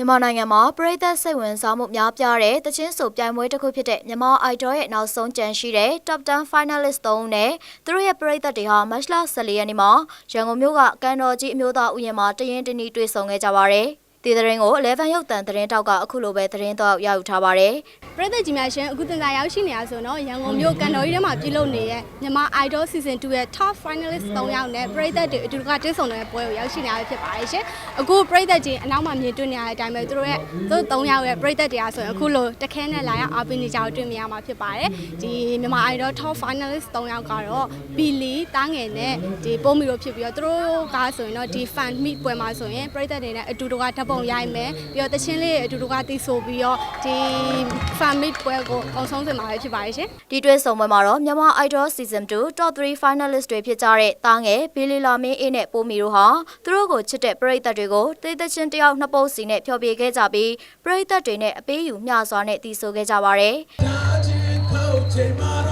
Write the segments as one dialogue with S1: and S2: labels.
S1: မြန်မာနိုင်ငံမှာပြည်သက်စိတ်ဝင်စားမှုများပြားတဲ့တချင်းဆိုပြိုင်ပွဲတစ်ခုဖြစ်တဲ့မြန်မာ Idol ရဲ့နောက်ဆုံးကြံရှိတဲ့ Top 10 Finalist 3ဦးနဲ့သူတို့ရဲ့ပြည်သက်တွေဟာမတ်လ14ရက်နေ့မှာရန်ကုန်မြို့ကကန်တော်ကြီးအမျိုးသားဥယျာဉ်မှာတရင်တနီတွေ့ဆုံခဲ့ကြပါရယ်။ ဒီသတင်းကို11ရုပ်တံသတင်းတောက်ကအခုလိုပဲသတင်းတော့ရယူထားပါရယ်။
S2: ပြည်သက်ကြီးများရှင်အခုတင်လာရောက်ရှိနေရဆိုတော့ရန်ကုန်မြို့ကန်တော်ကြီးထဲမှာပြုလုပ်နေတဲ့မြန်မာ Idol Season 2ရဲ့ Top Finalist 3ယောက်နဲ့ပြည်သက်တွေအတူတကတင်းဆောင်တဲ့ပွဲကိုရောက်ရှိနေရဖြစ်ပါတယ်ရှင်အခုပြည်သက်ကြီးအနောက်မှာမြင်တွေ့နေရတဲ့အတိုင်းပဲသူတို့ရဲ့သူတို့3ယောက်ရဲ့ပြည်သက်တရားဆိုရင်အခုလိုတခဲနဲ့လာရောက်အားပေးနေကြကိုတွေ့မြင်ရမှာဖြစ်ပါတယ်ဒီမြန်မာ Idol Top Finalist 3ယောက်ကတော့ Billy တားငယ်နဲ့ဒီပိုးမီတို့ဖြစ်ပြီးတော့သူတို့ကဆိုရင်တော့ဒီ Fan Meet ပွဲမှာဆိုရင်ပြည်သက်တွေနဲ့အတူတကဓာတ်ပုံရိုက်မယ်ပြီးတော့တချင်းလေးအတူတကတီးဆိုပြီးတော့ဒီ Fan Meet ပွဲကိုအောင်ဆုံးစင်မှာပဲဖြစ်ပါတယ်ရှင်
S1: ဒီတွဲဆုံပွဲမှာတော့မြန်မာ Idol Season 2 Top 3 Finalist တွေဖြစ်ကြတဲ့တားငယ်ဘီလီလာမင်းအေးနဲ့ပိုမီတို့ဟာသူတို့ကိုချစ်တဲ့ပရိသတ်တွေကိုတိတ်တချင်းတယောက်နှစ်ပုတ်စီနဲ့ဖျော်ဖြေခဲ့ကြပြီးပရိသတ်တွေနဲ့အပေးယူမျှစွာနဲ့တီးဆိုခဲ့ကြပါရယ်။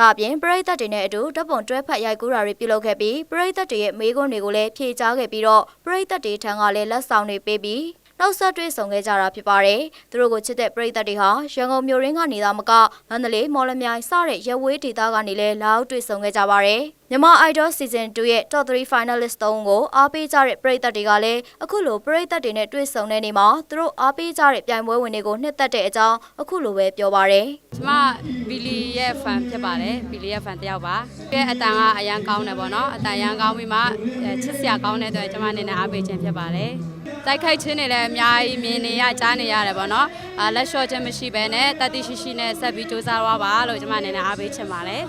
S1: ဒါအပြင်ပရိသတ်တွေနဲ့အတူဓာတ်ပုံတွဲဖက်ရိုက်ကူးတာတွေပြုလုပ်ခဲ့ပြီးပရိသတ်တွေရဲ့မေးခွန်းတွေကိုလည်းဖြေကြားခဲ့ပြီးတော့ပရိသတ်တွေထံကလည်းလက်ဆောင်တွေပေးပြီး နောက်ဆက်တွဲဆောင်ခဲ့ကြတာဖြစ်ပါတယ်။သူတို့ကိုချစ်တဲ့ပရိသတ်တွေဟာရန်ကုန်မြို့ရင်းကနေသာမကမန္တလေးမော်လမြိုင်စတဲ့ရဝေးဒေသကနေလည်းလာရောက်တွေ့ဆုံခဲ့ကြပါတယ်။မြန်မာ Idol Season 2ရဲ့ Top 3 Finalist 3ဦးကိုအားပေးကြတဲ့ပရိသတ်တွေကလည်းအခုလိုပရိသတ်တွေနဲ့တွေ့ဆုံတဲ့နေ့မှာသူတို့အားပေးကြတဲ့ပြိုင်ပွဲဝင်တွေကိုနှစ်သက်တဲ့အကြောင်းအခုလိုပဲပြောပါရယ်။
S3: ကျမဘီလီရဲ့ fan ဖြစ်ပါတယ်ဘီလီရဲ့ fan တယောက်ပါပြည့်အတန်ကအရန်ကောင်းတယ်ပေါ့နော်အတန်ရန်ကောင်းပြီးမှအဲချစ်စရာကောင်းတဲ့အတွက်ကျမအနေနဲ့အားပေးခြင်းဖြစ်ပါတယ် တိုက်ခိုက်ခြင်းတွေလည်းအများကြီးမြင်နေရကြားနေရတယ်ပေါ့နော်အာလက်လျှော့ခြင်းမရှိဘဲနဲ့တတိရှိရှိနဲ့ဆက်ပြီးစူးစမ်းသွားပါလို့ကျမအနေနဲ့အားပေးခြင်းပါတယ်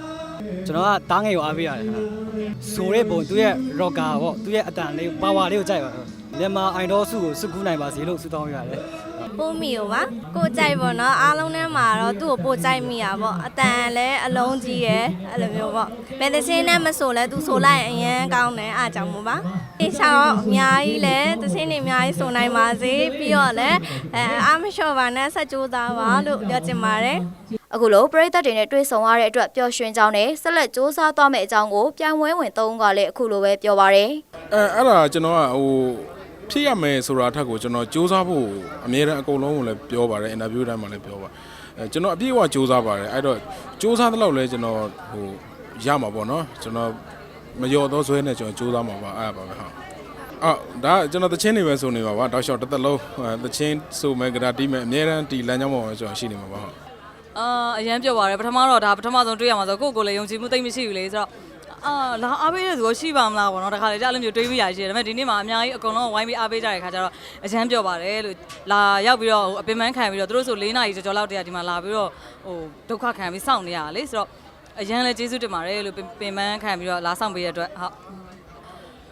S4: ကျွန်တော်ကတားငယ်ကိုအားပေးရတယ်ခင်ဗျဆိုတဲ့ပုံသူ့ရဲ့ rocker ပေါ့သူ့ရဲ့အတန်လေး power လေးကိုကြိုက်ပါတယ်မြန်မာအိုင်ဒေါစုကိုစုကူးနိုင်ပါစေလို့ဆုတောင်းပေးရတယ်
S5: ပို့မိရောပါကိုကြိုက်ပေါ့နော်အားလုံးထဲမှာတော့သူ့ကိုပို့ကြိုက်မိတာပေါ့အတန်လည်းအလုံးကြီးရယ်အဲ့လိုမျိုးပေါ့ဘယ်တစ်ချင်းနဲ့မဆိုလဲသူဆိုလိုက်ရင်အရန်ကောင်းတယ်အားကြောင့်မို့ပါအေးချောင်းအများကြီးလဲတစ်ချင်းတွေအများကြီးဆိုနိုင်ပါစေပြီးတော့လည်းအဲအားမလျှော့ပါနဲ့ဆက်ကြိုးစားပါလို့ပြောချင်ပါတယ်
S1: အခုလိုပရိသတ်တွေနဲ့တွေ့ဆုံရတဲ့အတွက်ပျော်ရွှင်ကြောင်းနဲ့ဆက်လက်စူးစမ်းသွားမယ့်အကြောင်းကိုပြိုင်ပွဲဝင်သုံးဦးကလည်းအခုလိုပဲပြောပါရယ်
S6: အဲအဲ့ဒါကျွန်တော်ကဟို ဖြစ်ရမယ်ဆိုတာအထက်ကိုကျွန်တော်စူးစမ်းဖို့အမြဲတမ်းအကုန်လုံးကိုလည်းပြောပါတယ်အင်တာဗျူးတိုင်းမှာလည်းပြောပါအဲကျွန်တော်အပြည့်အဝစူးစမ်းပါတယ်အဲ့တော့စူးစမ်းတဲ့လောက်လဲကျွန်တော်ဟိုရမှာပေါ့နော်ကျွန်တော်မလျော်တော့ဆွဲနဲ့ကျွန်တော်စူးစမ်းမှာပါအဲ့ဒါပါပဲဟုတ်အော်ဒါကျွန်တော်တချင်းနေပဲဆိုနေပါပါတောက်လျှောက်တစ်သက်လုံးအဲတချင်းဆိုမဲ့ကြတာတီးမဲ့အမြဲတမ်းတီလမ်းကြောင်းပေါ်မှာကျွန်တော်ရှိနေမှာပါဟုတ်
S7: အာအရန်ပြောပါတယ်ပထမတော့ဒါပထမဆုံးတွေ့ရမှာဆိုကိုယ့်ကိုယ်လည်းယုံကြည်မှုသိမ့်မရှိဘူးလေဆိုတော့ အာလာအားပေးတဲ့သူရောရှိပါမလားပေါ့နော်တခါလေကြာလည်းမျိုးတွေးမိရရှိတယ်ဒါပေမဲ့ဒီနေ့မှာအများကြီးအကုန်လုံးဝိုင်းပြီးအားပေးကြတဲ့ခါကျတော့အရန်ပြောပါတယ်လို့လာရောက်ပြီးတော့ဟိုအပင်ပန်းခံပြီးတော့သူတို့ဆို၄နာရီကျော်ကျော်လောက်တည်းကဒီမှာလာပြီးတော့ဟိုဒုက္ခခံပြီးစောင့်နေရတာလေဆိုတော့အရန်လည်းကျေးဇူးတင်ပါတယ်လို့ပင်ပင်ပန်းခံပြီးတော့လာဆောင်ပေးရတဲ့အတွက်ဟုတ်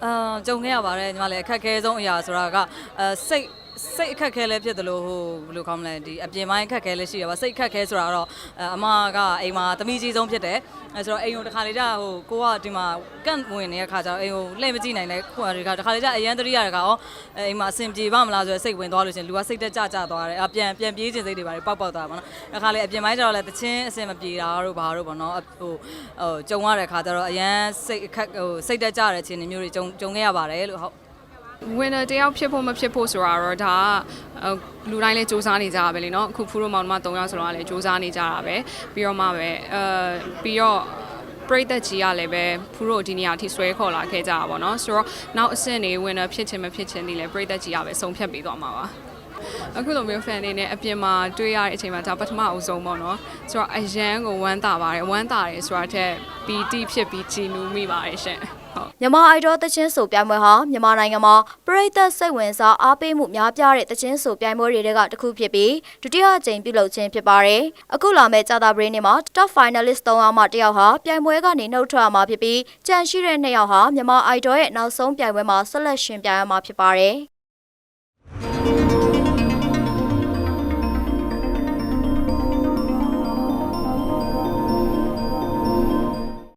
S7: အာကြုံခဲ့ရပါတယ်ညီမလည်းအခက်အခဲဆုံးအရာဆိုတာကအဲစိတ် စိတ်အခက်အခဲလည်းဖြစ်တယ်လို့ဟိုဘယ်လိုခေါ်မလဲဒီအပြင်ပိုင်းအခက်အခဲလည်းရှိရပါစိတ်အခက်အခဲဆိုတာတော့အအမကအိမ်မှာသမီးကြီးဆုံးဖြစ်တယ်အဲဆိုတော့အိမ်ကိုတစ်ခါလေကြာဟိုကိုကဒီမှာကန့်ဝင်နေတဲ့ခါကျတော့အိမ်ကိုလှည့်မကြည့်နိုင်လဲခုကဒီခါတစ်ခါလေကြာအရန်တရိရတဲ့ခါရောအဲအိမ်မှာအဆင်ပြေပါမလားဆိုတော့စိတ်ဝင်သွားလို့ရှင်လူကစိတ်တက်ကြကြသွားတယ်အပြန်ပြန်ပြေးခြင်းစိတ်တွေပါတယ်ပောက်ပောက်သွားပါတော့တစ်ခါလေအပြင်ပိုင်းကျတော့လည်းတချင်းအဆင်မပြေတာတို့ဘာတို့ပေါ့နော်ဟိုဟိုကြုံရတဲ့ခါကျတော့အရန်စိတ်အခက်ဟိုစိတ်တက်ကြတဲ့ခြင်းတွေမျိုးတွေကြုံကြုံခဲ့ရပါတယ်လို့ဟုတ်
S8: winner တယောက်ဖြစ်ဖို့မဖြစ်ဖို့ဆိုတာတော့ဒါကလူတိုင်းလည်းစူးစမ်းနေကြတာပဲလေနော်အခုဖူးတို့မောင်နှမ၃ယောက်ဆိုတော့လည်းစူးစမ်းနေကြတာပဲပြီးတော့မှပဲအဲပြီးတော့ပရိသတ်ကြီးကလည်းပဲဖူးတို့ဒီနေရာထိဆွဲခေါ်လာခဲ့ကြတာပေါ့နော်ဆိုတော့နောက်အဆင့်နေ winner ဖြစ်ခြင်းမဖြစ်ခြင်းဒီလည်းပရိသတ်ကြီးကပဲဆုံးဖြတ်ပေးသွားမှာပါ အခုလိုမျိုး fan တွေနဲ့အပြင်မှာတွေ့ရတဲ့အချိန်မှာဒါပထမအဦးဆုံးပေါ့နော်ဆိုတော့အရန်ကိုဝမ်းသာပါတယ်ဝမ်းသာတယ်ဆိုတာထက်ပီတိဖြစ်ပြီးကြည်နူးမိပါတယ်ရှင်ဟုတ်
S1: မြန်မာ Idol တချင်းဆိုပြိုင်ပွဲဟာမြန်မာနိုင်ငံမှာပရိသတ်စိတ်ဝင်စားအားပေးမှုများပြားတဲ့တချင်းဆိုပြိုင်ပွဲတွေကတစ်ခုဖြစ်ပြီးဒုတိယအကြိမ်ပြုလုပ်ခြင်းဖြစ်ပါတယ်။အခုလာမယ့်ကြာသပတေးနေ့မှာ Top Finalist 3ယောက်မှတစ်ယောက်ဟာပြိုင်ပွဲကနေနှုတ်ထွက်ရမှာဖြစ်ပြီးကြန့်ရှိတဲ့2ယောက်ဟာမြန်မာ Idol ရဲ့နောက်ဆုံးပြိုင်ပွဲမှာဆက်လက်ရှင်ပြိုင်ရမှာဖြစ်ပါတယ်။